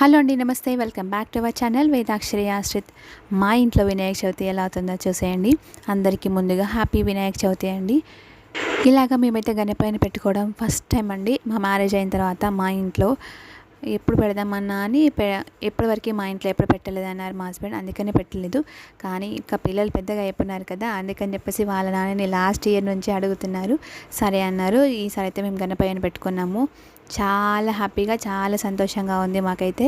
Hello అండి నమస్తే. Welcome back to our channel Vedakshari Ashrith. మా ఇంట్లో వినాయక చవితి ఎలా అవుతుందో చూసేయండి. అందరికీ ముందుగా హ్యాపీ వినాయక చవితి అండి. ఇలాగ మేమైతే గణపైన పెట్టుకోవడం ఫస్ట్ టైం అండి. మా మ్యారేజ్ అయిన తర్వాత మా ఇంట్లో ఎప్పుడు పెడదామన్నా అని పె ఎప్పటివరకు మా ఇంట్లో ఎప్పుడు పెట్టలేదు అన్నారు మా హస్బెండ్. అందుకని పెట్టలేదు. కానీ ఇంకా పిల్లలు పెద్దగా అయిపోయినారు కదా అందుకని చెప్పేసి వాళ్ళ నాన్నని లాస్ట్ ఇయర్ నుంచి అడుగుతున్నారు. సరే అన్నారు. ఈసారి అయితే మేము గణపయ్యను పెట్టుకున్నాము. చాలా హ్యాపీగా చాలా సంతోషంగా ఉంది మాకైతే.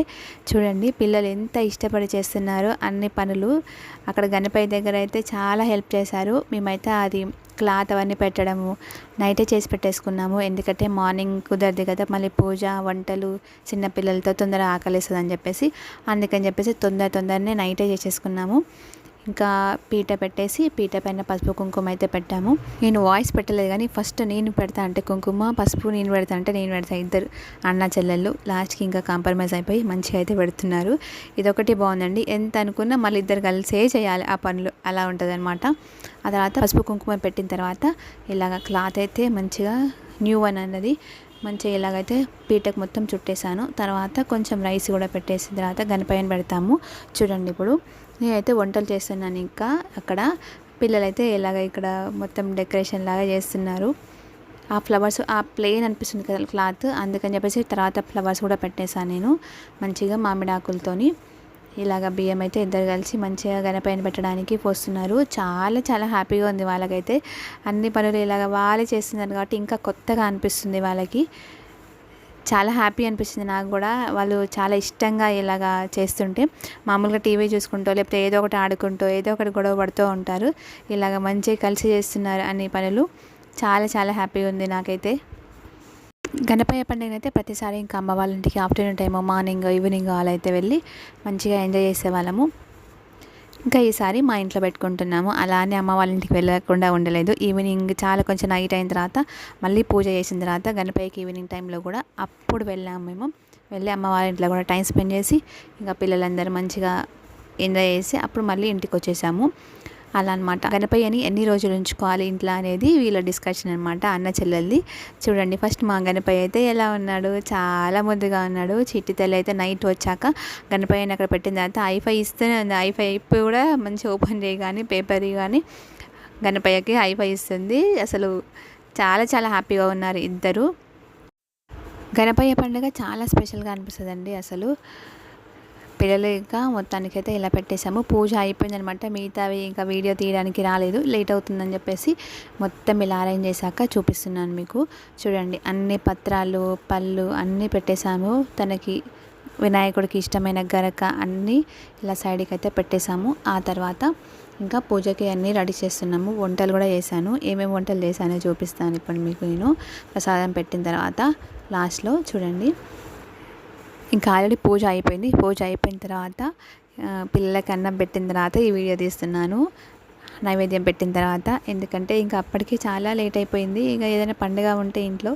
చూడండి పిల్లలు ఎంత ఇష్టపడి చేస్తున్నారో అన్ని పనులు. అక్కడ గణపతి దగ్గర అయితే చాలా హెల్ప్ చేశారు. మేమైతే అది క్లాత్ అవన్నీ పెట్టడము నైటే చేసి పెట్టేసుకున్నాము. ఎందుకంటే మార్నింగ్ కుదరదు కదా మళ్ళీ పూజ వంటలు చిన్నపిల్లలతో తొందరగా ఆకలిస్తుంది అని చెప్పేసి అందుకని చెప్పేసి తొందర తొందరనే నైటే చేసేసుకున్నాము. ఇంకా పీట పెట్టేసి పీట పైన పసుపు కుంకుమ అయితే పెట్టాము. నేను వాయిస్ పెట్టలేదు కానీ ఫస్ట్ నేను పెడతా అంటే కుంకుమ పసుపు నేను పెడతా అంటే నేను పెడతా. ఇద్దరు అన్న చెల్లెళ్ళు లాస్ట్కి ఇంకా కాంప్రమైజ్ అయిపోయి మంచిగా అయితే పెడుతున్నారు. ఇదొకటి బాగుందండి. ఎంత అనుకున్నా మళ్ళీ ఇద్దరు కలిసే చేయాలి ఆ పనులు. అలా ఉంటుంది అనమాట ఆ తర్వాత పసుపు కుంకుమ పెట్టిన తర్వాత ఇలాగ క్లాత్ అయితే మంచిగా న్యూ వన్ అన్నది. మంచిగా ఇలాగైతే పీటకు మొత్తం చుట్టేసాను తర్వాత కొంచెం రైస్ కూడా పెట్టేసిన తర్వాత గనిపైన పెడతాము. చూడండి ఇప్పుడు. నేనైతే వంటలు చేస్తున్నాను ఇంకా. అక్కడ పిల్లలైతే ఇలాగ ఇక్కడ మొత్తం డెకరేషన్ లాగా చేస్తున్నారు. ఆ ఫ్లవర్స్ ఆ ప్లెయిన్ అనిపిస్తుంది కదా క్లాత్. అందుకని చెప్పేసి తర్వాత ఫ్లవర్స్ కూడా పెట్టేశాను నేను. మంచిగా మామిడాకులతోని. ఇలాగ బియ్యం అయితే ఇద్దరు కలిసి మంచిగా గనపైన పెట్టడానికి పోస్తున్నారు. చాలా చాలా హ్యాపీగా ఉంది వాళ్ళకైతే. అన్ని పనులు ఇలాగ వాళ్ళే చేస్తున్నారు కాబట్టి ఇంకా కొత్తగా అనిపిస్తుంది వాళ్ళకి. చాలా హ్యాపీ అనిపిస్తుంది నాకు కూడా. వాళ్ళు చాలా ఇష్టంగా ఇలాగా చేస్తుంటే. మామూలుగా టీవీ చూసుకుంటూ లేకపోతే ఏదో ఒకటి ఆడుకుంటూ ఏదో ఒకటి గొడవ పడుతూ ఉంటారు. ఇలాగ మంచిగా కలిసి చేస్తున్నారు అన్ని పనులు. చాలా చాలా హ్యాపీగా ఉంది నాకైతే. గణపయ్య పండుగ అయితే ప్రతిసారి ఇంకా అమ్మ వాళ్ళ ఇంటికి ఆఫ్టర్నూన్ టైము మార్నింగ్ ఈవినింగ్ అలా అయితే వెళ్ళి మంచిగా ఎంజాయ్ చేసేవాళ్ళము. ఇంకా ఈసారి మా ఇంట్లో పెట్టుకుంటున్నాము. అలానే అమ్మ వాళ్ళ ఇంటికి వెళ్ళకుండా ఉండలేదు. ఈవినింగ్ చాలా కొంచెం నైట్ అయిన తర్వాత మళ్ళీ పూజ చేసిన తర్వాత గణపయ్యకి ఈవినింగ్ టైంలో కూడా అప్పుడు వెళ్ళాము మేము. వెళ్ళి అమ్మ వాళ్ళ ఇంట్లో కూడా టైం స్పెండ్ చేసి ఇంకా పిల్లలందరూ మంచిగా ఎంజాయ్ చేసి అప్పుడు మళ్ళీ ఇంటికి వచ్చేసాము. అలా అనమాట గణపయ్యని ఎన్ని రోజులు ఉంచుకోవాలి ఇంట్లో అనేది వీళ్ళ డిస్కషన్ అనమాట అన్న చెల్లెల్ది. చూడండి ఫస్ట్ మా గణపయ్య అయితే ఎలా ఉన్నాడు? చాలా ముద్దుగా ఉన్నాడు. చిట్టి తెల్ల అయితే నైట్ వచ్చాక గణపయ్యని అక్కడ పెట్టిన తర్వాత ఐఫై ఇస్తూనే ఉంది. ఐఫై ఇప్పుడు కూడా మంచి ఓపెన్ చేయగానే పేపర్ కానీ గణపయ్యకి ఐఫై ఇస్తుంది. అసలు చాలా చాలా హ్యాపీగా ఉన్నారు ఇద్దరు. గణపయ్య పండుగ చాలా స్పెషల్గా అనిపిస్తుంది అసలు. పిల్లలు ఇంకా మొత్తానికైతే ఇలా పెట్టేశాము. పూజ అయిపోయిందనమాట. మిగతావి ఇంకా వీడియో తీయడానికి రాలేదు. లేట్ అవుతుందని చెప్పేసి మొత్తం ఇలా అరేంజ్ చేశాక చూపిస్తున్నాను మీకు. చూడండి అన్ని పత్రాలు పళ్ళు అన్నీ పెట్టేశాము. తనకి వినాయకుడికి ఇష్టమైన గరక అన్నీ ఇలా సైడ్కి అయితే పెట్టేశాము. ఆ తర్వాత ఇంకా పూజకి అన్నీ రెడీ చేస్తున్నాము. వంటలు కూడా చేశాను. ఏమేమి వంటలు చేశానో చూపిస్తాను ఇప్పుడు మీకు నేను. ప్రసాదం పెట్టిన తర్వాత లాస్ట్లో చూడండి. ఇంకా ఆల్రెడీ పూజ అయిపోయింది. పూజ అయిపోయిన తర్వాత పిల్లలకి అన్నం పెట్టిన తర్వాత ఈ వీడియో తీస్తున్నాను. నైవేద్యం పెట్టిన తర్వాత. ఎందుకంటే ఇంకా అప్పటికి చాలా లేట్ అయిపోయింది. ఇంకా ఏదైనా పండుగ ఉంటే ఇంట్లో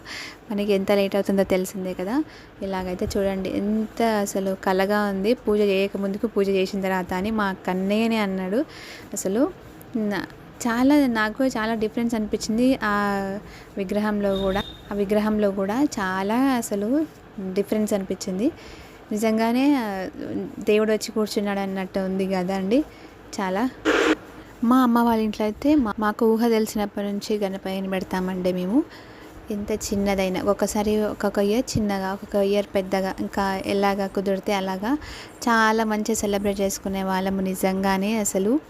మనకి ఎంత లేట్ అవుతుందో తెలిసిందే కదా. ఇలాగైతే చూడండి. ఎంత అసలు కలగా ఉంది. పూజ చేయక ముందుకు పూజ చేసిన తర్వాత అని మా కన్నయ్యనే అన్నాడు. అసలు చాలా నాకు చాలా డిఫరెన్స్ అనిపించింది ఆ విగ్రహంలో కూడా. ఆ విగ్రహంలో కూడా చాలా అసలు డిఫరెన్స్ అనిపించింది. నిజంగానే దేవుడు వచ్చి కూర్చున్నాడు అన్నట్టు ఉంది కదా అండి. చాలా. మా అమ్మ వాళ్ళ ఇంట్లో అయితే మాకు ఊహ తెలిసినప్పటి నుంచి గణపతిని పెడతామండి మేము. ఎంత చిన్నదైనా ఒకసారి ఒక్కొక్క ఇయర్ చిన్నగా ఒక్కొక్క ఇయర్ పెద్దగా ఇంకా ఎలాగా కుదిరితే అలాగా చాలా మంచిగా సెలబ్రేట్ చేసుకునే వాళ్ళము నిజంగానే అసలు.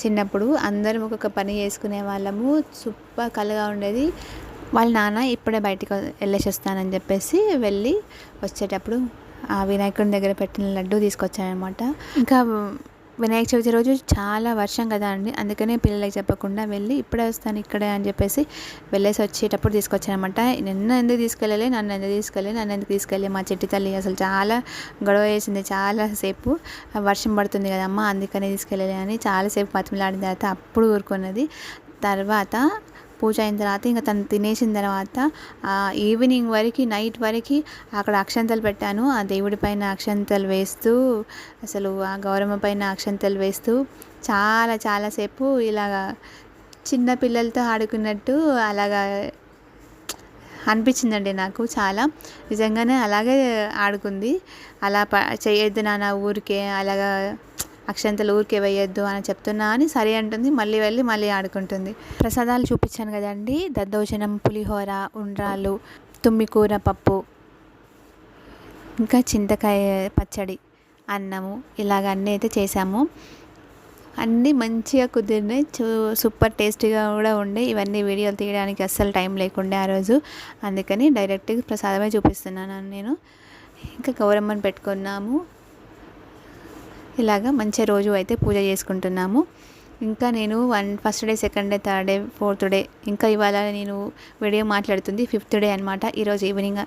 చిన్నప్పుడు అందరం ఒక్కొక్క పని చేసుకునే వాళ్ళము సూపర్ కలగా ఉండేది. వాళ్ళ నాన్న ఇప్పుడే బయటికి వెళ్ళేసి వస్తానని చెప్పేసి వెళ్ళి వచ్చేటప్పుడు ఆ వినాయకుడి దగ్గర పెట్టిన లడ్డు తీసుకొచ్చానమాట ఇంకా వినాయక చవితి రోజు చాలా వర్షం కదా అండి. అందుకనే పిల్లలకి చెప్పకుండా వెళ్ళి ఇప్పుడే వస్తాను ఇక్కడే అని చెప్పేసి వెళ్ళేసి వచ్చేటప్పుడు తీసుకొచ్చానమాట నిన్న ఎందుకు తీసుకెళ్ళలే నన్ను ఎందుకు తీసుకెళ్ళి నన్ను ఎందుకు తీసుకెళ్ళి మా చెట్టు తల్లి అసలు చాలా గొడవ వేసింది. చాలాసేపు వర్షం పడుతుంది కదమ్మా అందుకనే తీసుకెళ్ళలే అని చాలాసేపు పతిమిలాడిన తర్వాత అప్పుడు ఊరుకున్నది. తర్వాత పూజ అయిన తర్వాత ఇంకా తను తినేసిన తర్వాత ఈవినింగ్ వరకు నైట్ వరకు అక్కడ అక్షంతలు పెట్టాను. ఆ దేవుడి పైన అక్షంతలు వేస్తూ అసలు ఆ గౌరమ్మ పైన అక్షంతలు వేస్తూ చాలా చాలాసేపు ఇలాగా చిన్న పిల్లలతో ఆడుకున్నట్టు అలాగా అనిపించిందండి నాకు చాలా. నిజంగానే అలాగే ఆడుకుంది. అలా ప చేయొద్దు నాన్న ఊరికే అలాగా అక్షంతలు ఊరికే వేయొద్దు అని చెప్తున్నా అని సరే అంటుంది. మళ్ళీ వెళ్ళి మళ్ళీ ఆడుకుంటుంది. ప్రసాదాలు చూపించాను కదండి. దద్దోజనం పులిహోర ఉండ్రాలు తుమ్మికూర పప్పు ఇంకా చింతకాయ పచ్చడి అన్నము ఇలాగ అన్నీ అయితే చేసాము అన్నీ మంచిగా కుదిరినాయి. చూ సూపర్ టేస్టీగా కూడా ఉండే. ఇవన్నీ వీడియోలు తీయడానికి అస్సలు టైం లేకుండే ఆ రోజు. అందుకని డైరెక్ట్గా ప్రసాదమే చూపిస్తున్నాను నేను. ఇంకా గౌరమ్మని పెట్టుకున్నాము. ఇలాగా మంచి రోజు అయితే పూజ చేసుకుంటున్నాము. ఇంకా నేను one first day second day third day fourth day ఇంకా ఇవాళ నేను వీడియో మాట్లాడుతుంది. ఫిఫ్త్ డే అనమాట ఈరోజు ఈవినింగ్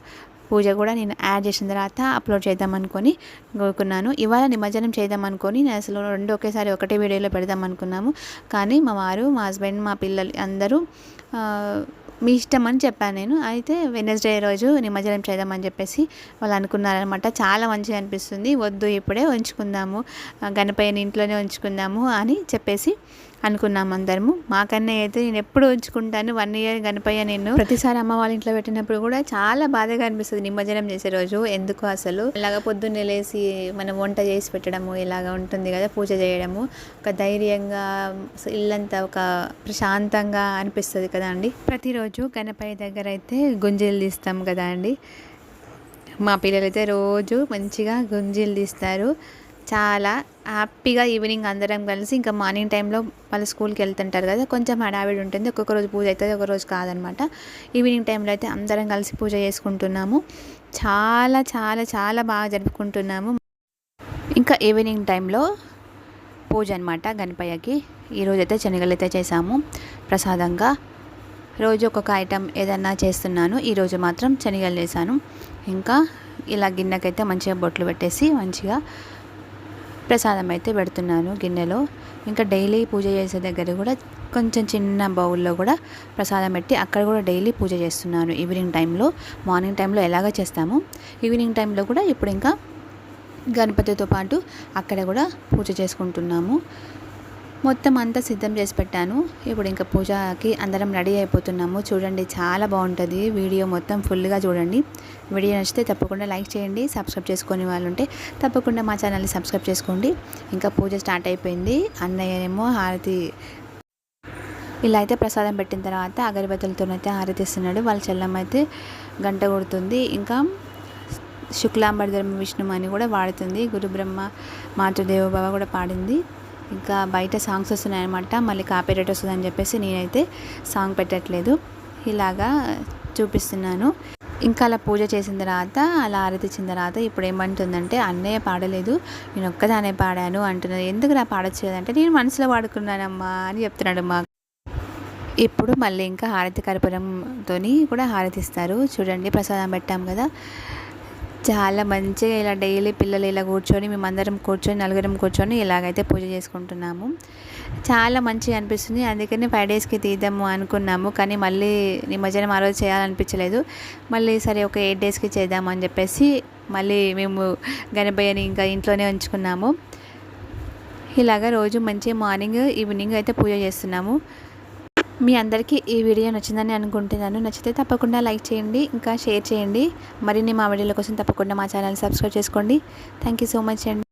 పూజ కూడా నేను యాడ్ చేసిన తర్వాత అప్లోడ్ చేద్దాం అనుకొని కోరుకున్నాను. ఇవాళ నిమజ్జనం చేద్దాం అనుకొని నేను అసలు రెండు ఒకేసారి ఒకటే వీడియోలో పెడదాం అనుకున్నాము. కానీ మా వారు మా హస్బెండ్ మా పిల్లలు అందరూ మీ ఇష్టం అని చెప్పాను నేను. అయితే వెనస్డే రోజు నిమజ్జనం చేద్దామని చెప్పేసి వాళ్ళు అనుకున్నారనమాట. చాలా మంచిగా అనిపిస్తుంది. వద్దు ఇప్పుడే ఉంచుకుందాము. గణపయ్యని ఇంట్లోనే ఉంచుకుందాము అని చెప్పేసి అనుకున్నాం అందరము. మాకన్నా అయితే నేను ఎప్పుడు ఉంచుకుంటాను. వన్ ఇయర్ కనిపోయా నేను ప్రతిసారి అమ్మ వాళ్ళ ఇంట్లో పెట్టినప్పుడు కూడా చాలా బాధగా అనిపిస్తుంది నిమజ్జనం చేసే రోజు. ఎందుకు అసలు? ఇలాగ పొద్దున్నే లేసి మనం వంట చేసి పెట్టడము ఇలాగ ఉంటుంది కదా పూజ చేయడము. ఒక ధైర్యంగా ఇల్లంతా ఒక ప్రశాంతంగా అనిపిస్తుంది కదా అండి. ప్రతిరోజు గణపతి దగ్గర అయితే గుంజీలు తీస్తాం కదా అండి. మా పిల్లలైతే రోజు మంచిగా గుంజీలు తీస్తారు. చాలా హ్యాపీగా ఈవినింగ్ అందరం కలిసి ఇంకా మార్నింగ్ టైంలో వాళ్ళు స్కూల్కి వెళ్తుంటారు కదా కొంచెం హడావిడి ఉంటుంది. ఒక్కొక్క రోజు పూజ అవుతుంది ఒక రోజు కాదనమాట. ఈవినింగ్ టైంలో అయితే అందరం కలిసి పూజ చేసుకుంటున్నాము. చాలా చాలా చాలా బాగా జరుపుకుంటున్నాము. ఇంకా ఈవినింగ్ టైంలో పూజ అనమాట గణపయ్యకి. ఈరోజు అయితే శనగలు అయితే చేసాము ప్రసాదంగా. రోజు ఒక్కొక్క ఐటెం ఏదన్నా చేస్తున్నాను. ఈరోజు మాత్రం శనగలు చేశాను. ఇంకా ఇలా గిన్నెకైతే మంచిగా బొట్లు పెట్టేసి మంచిగా ప్రసాదం అయితే పెడుతున్నాను గిన్నెలో. ఇంకా డైలీ పూజ చేసే దగ్గర కూడా కొంచెం చిన్న బౌల్లో కూడా ప్రసాదం పెట్టి అక్కడ కూడా డైలీ పూజ చేస్తున్నాను ఈవినింగ్ టైంలో. మార్నింగ్ టైంలో ఎలాగ చేస్తాము? ఈవినింగ్ టైంలో కూడా ఇప్పుడు ఇంకా గణపతితో పాటు అక్కడ కూడా పూజ చేసుకుంటున్నాము. మొత్తం అంతా సిద్ధం చేసి పెట్టాను. ఇప్పుడు ఇంకా పూజకి అందరం రెడీ అయిపోతున్నాము. చూడండి చాలా బాగుంటుంది వీడియో మొత్తం ఫుల్గా చూడండి. వీడియో నచ్చితే తప్పకుండా లైక్ చేయండి సబ్స్క్రైబ్ చేసుకునే వాళ్ళు ఉంటే తప్పకుండా మా ఛానల్ని సబ్స్క్రైబ్ చేసుకోండి. ఇంకా పూజ స్టార్ట్ అయిపోయింది. అన్నయ్య ఏమో హారతి ఇలా అయితే ప్రసాదం పెట్టిన తర్వాత అగరబత్తులతోనైతే హారతి ఇస్తున్నాడు. వాళ్ళ చెల్లమ్మ అయితే గంట కొడుతుంది. ఇంకా శుక్లాంబరధరం విష్ణు అని కూడా వాడుతుంది. గురుబ్రహ్మ మాతృదేవ బాబా కూడా పాడింది. ఇంకా బయట సాంగ్స్ వస్తున్నాయి అనమాట మళ్ళీ కాపీరైట్ వస్తుందని చెప్పేసి నేనైతే సాంగ్ పెట్టట్లేదు. ఇలాగా చూపిస్తున్నాను. ఇంకా అలా పూజ చేసిన తర్వాత అలా ఆరతిచ్చిన తర్వాత ఇప్పుడు ఏమంటుందంటే అన్నయ్య పాడలేదు. నేను ఒక్కదానే పాడాను అంటున్నది ఎందుకు నా పాడొచ్చు కదంటే నేను మనసులో పాడుకున్నానమ్మా అని చెప్తున్నాడు మా ఇప్పుడు మళ్ళీ ఇంకా హారతి కర్పూరంతో కూడా హారతిస్తారు. చూడండి ప్రసాదం పెట్టాం కదా. చాలా మంచిగా ఇలా డైలీ పిల్లలు ఇలా కూర్చొని మేమందరం కూర్చొని నలుగురం కూర్చొని ఇలాగైతే పూజ చేసుకుంటున్నాము. చాలా మంచిగా అనిపిస్తుంది. అందుకని ఫైవ్ డేస్కి తీద్దాము అనుకున్నాము. కానీ మళ్ళీ నిమజ్జనం ఆ రోజు చేయాలనిపించలేదు. మళ్ళీ సరే ఒక ఎయిట్ డేస్కి చేద్దాము అని చెప్పేసి మళ్ళీ మేము గణపయ్యని ఇంకా ఇంట్లోనే ఉంచుకున్నాము. ఇలాగ రోజు మంచి మార్నింగ్ ఈవినింగ్ అయితే పూజ చేస్తున్నాము. మీ అందరికీ ఈ వీడియో నచ్చిందని అనుకుంటున్నాను. నచ్చితే తప్పకుండా లైక్ చేయండి ఇంకా షేర్ చేయండి. మరిన్ని మా వీడియోల కోసం తప్పకుండా మా ఛానల్ సబ్స్క్రైబ్ చేసుకోండి. థ్యాంక్ యూ సో మచ్ అండి.